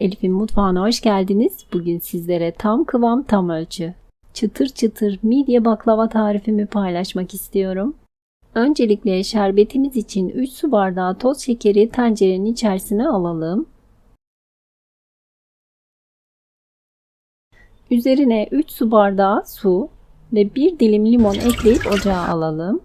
Elif'in mutfağına hoş geldiniz. Bugün sizlere tam kıvam tam ölçü. Çıtır çıtır midye baklava tarifimi paylaşmak istiyorum. Öncelikle şerbetimiz için 3 su bardağı toz şekeri tencerenin içerisine alalım. Üzerine 3 su bardağı su ve 1 dilim limon ekleyip ocağa alalım.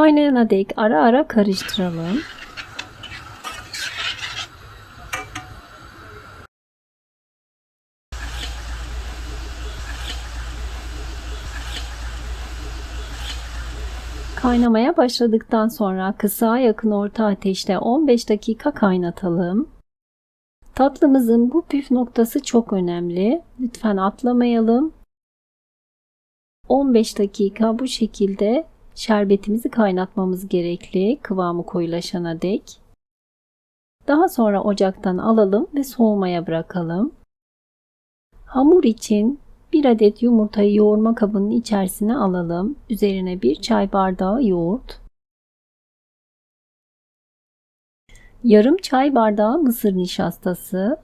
Kaynayana dek ara ara karıştıralım. Kaynamaya başladıktan sonra kısa yakın orta ateşte 15 dakika kaynatalım. Tatlımızın bu püf noktası çok önemli. Lütfen atlamayalım. 15 dakika bu şekilde şerbetimizi kaynatmamız gerekli kıvamı koyulaşana dek. Daha sonra ocaktan alalım ve soğumaya bırakalım. Hamur için 1 adet yumurtayı yoğurma kabının içerisine alalım. Üzerine 1 çay bardağı yoğurt. Yarım çay bardağı mısır nişastası.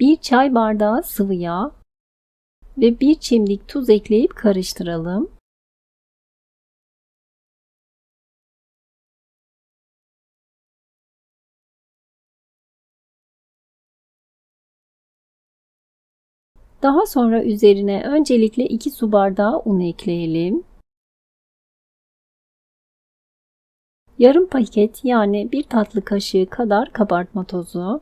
1 çay bardağı sıvı yağ ve 1 çimdik tuz ekleyip karıştıralım. Daha sonra üzerine öncelikle 2 su bardağı un ekleyelim. Yarım paket yani 1 tatlı kaşığı kadar kabartma tozu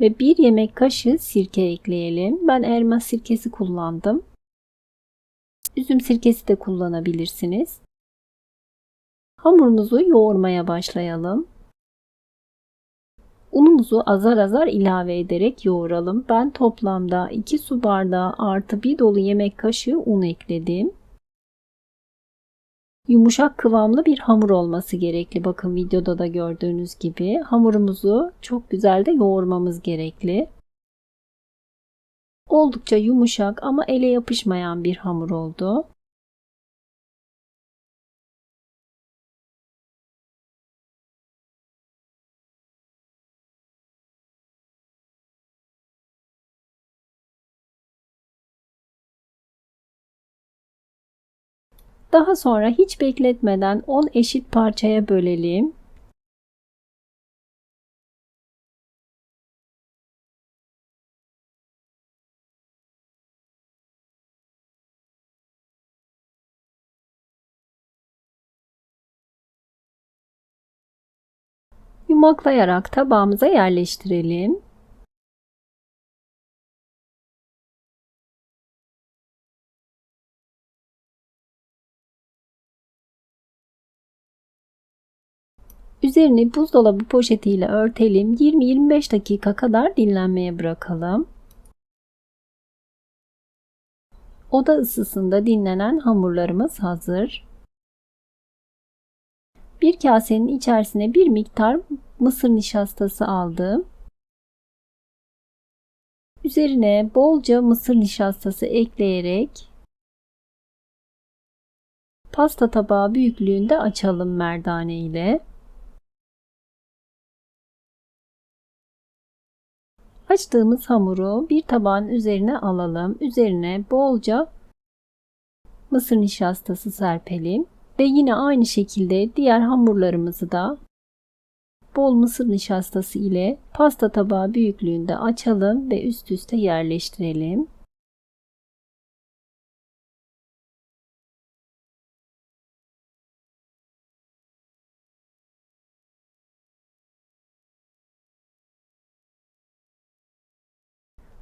ve 1 yemek kaşığı sirke ekleyelim. Ben elma sirkesi kullandım. Üzüm sirkesi de kullanabilirsiniz. Hamurumuzu yoğurmaya başlayalım. Unumuzu azar azar ilave ederek yoğuralım. Ben toplamda 2 su bardağı artı 1 dolu yemek kaşığı un ekledim. Yumuşak kıvamlı bir hamur olması gerekli. Bakın videoda da gördüğünüz gibi hamurumuzu çok güzel de yoğurmamız gerekli. Oldukça yumuşak ama ele yapışmayan bir hamur oldu. Daha sonra hiç bekletmeden 10 eşit parçaya bölelim. Yumaklayarak tabağımıza yerleştirelim. Üzerini buzdolabı poşetiyle örtelim. 20-25 dakika kadar dinlenmeye bırakalım. Oda ısısında dinlenen hamurlarımız hazır. Bir kasenin içerisine bir miktar mısır nişastası aldım. Üzerine bolca mısır nişastası ekleyerek pasta tabağı büyüklüğünde açalım merdane ile. Açtığımız hamuru bir tabağın üzerine alalım. Üzerine bolca mısır nişastası serpelim. Ve yine aynı şekilde diğer hamurlarımızı da bol mısır nişastası ile pasta tabağı büyüklüğünde açalım ve üst üste yerleştirelim.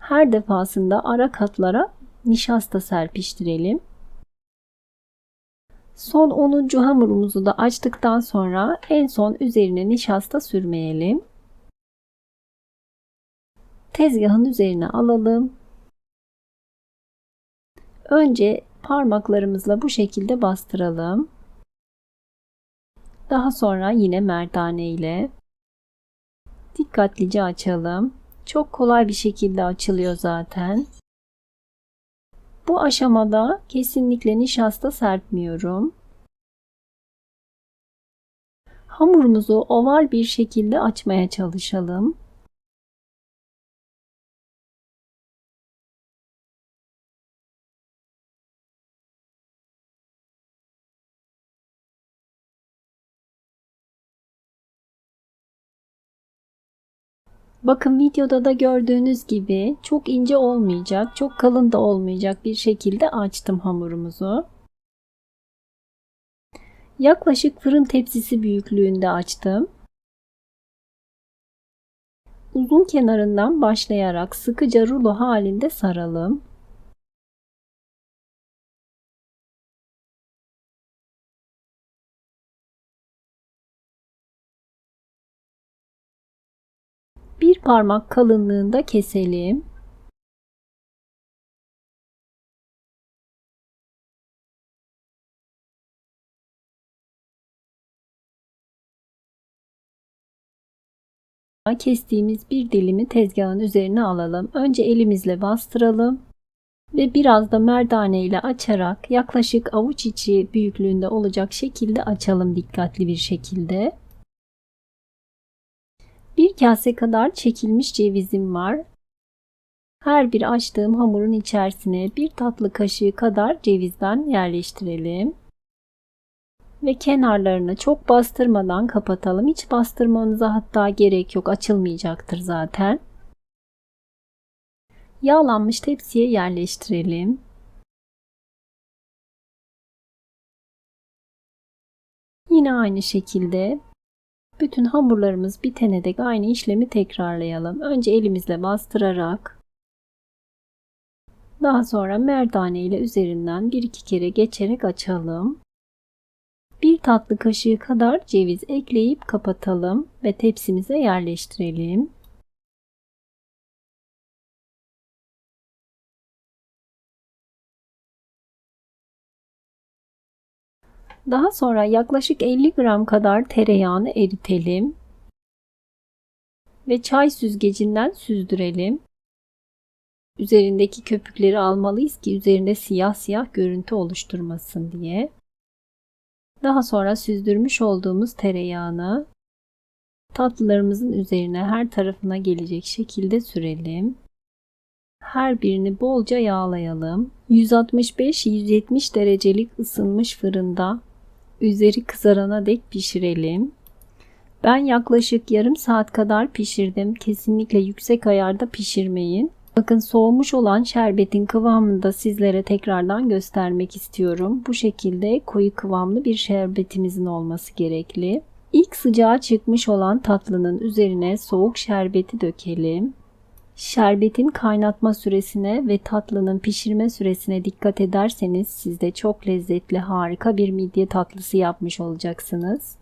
Her defasında ara katlara nişasta serpiştirelim. Son 10. hamurumuzu da açtıktan sonra en son üzerine nişasta sürmeyelim. Tezgahın üzerine alalım. Önce parmaklarımızla bu şekilde bastıralım. Daha sonra yine merdane ile dikkatlice açalım. Çok kolay bir şekilde açılıyor zaten. Bu aşamada kesinlikle nişasta serpmiyorum. Hamurumuzu oval bir şekilde açmaya çalışalım. Bakın videoda da gördüğünüz gibi çok ince olmayacak, çok kalın da olmayacak bir şekilde açtım hamurumuzu. Yaklaşık fırın tepsisi büyüklüğünde açtım. Uzun kenarından başlayarak sıkıca rulo halinde saralım. Bir parmak kalınlığında keselim. Kestiğimiz bir dilimi tezgahın üzerine alalım. Önce elimizle bastıralım ve biraz da merdane ile açarak yaklaşık avuç içi büyüklüğünde olacak şekilde açalım dikkatli bir şekilde. Bir kase kadar çekilmiş cevizim var. Her bir açtığım hamurun içerisine bir tatlı kaşığı kadar cevizden yerleştirelim. Ve kenarlarını çok bastırmadan kapatalım. Hiç bastırmanıza hatta gerek yok. Açılmayacaktır zaten. Yağlanmış tepsiye yerleştirelim. Yine aynı şekilde bütün hamurlarımız bitene dek aynı işlemi tekrarlayalım. Önce elimizle bastırarak daha sonra merdane ile üzerinden bir iki kere geçerek açalım. Bir tatlı kaşığı kadar ceviz ekleyip kapatalım ve tepsimize yerleştirelim. Daha sonra yaklaşık 50 gram kadar tereyağını eritelim ve çay süzgecinden süzdürelim. Üzerindeki köpükleri almalıyız ki üzerinde siyah siyah görüntü oluşturmasın diye. Daha sonra süzdürmüş olduğumuz tereyağını tatlılarımızın üzerine her tarafına gelecek şekilde sürelim. Her birini bolca yağlayalım. 165-170 derecelik ısınmış fırında üzeri kızarana dek pişirelim. Ben yaklaşık yarım saat kadar pişirdim. Kesinlikle yüksek ayarda pişirmeyin. Bakın soğumuş olan şerbetin kıvamını da sizlere tekrardan göstermek istiyorum. Bu şekilde koyu kıvamlı bir şerbetimizin olması gerekli. İlk sıcağı çıkmış olan tatlının üzerine soğuk şerbeti dökelim. Şerbetin kaynatma süresine ve tatlının pişirme süresine dikkat ederseniz siz de çok lezzetli harika bir midye tatlısı yapmış olacaksınız.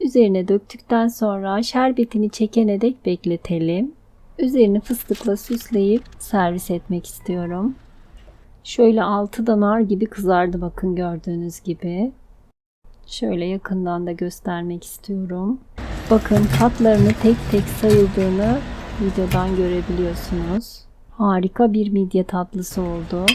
Üzerine döktükten sonra şerbetini çekene dek bekletelim. Üzerini fıstıkla süsleyip servis etmek istiyorum. Şöyle altı da nar gibi kızardı bakın gördüğünüz gibi. Şöyle yakından da göstermek istiyorum. Bakın tatlarını tek tek sayıldığını videodan görebiliyorsunuz. Harika bir midye tatlısı oldu.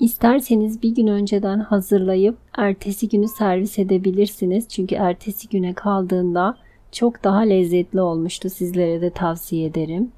İsterseniz bir gün önceden hazırlayıp ertesi günü servis edebilirsiniz. Çünkü ertesi güne kaldığında çok daha lezzetli olmuştu. Sizlere de tavsiye ederim.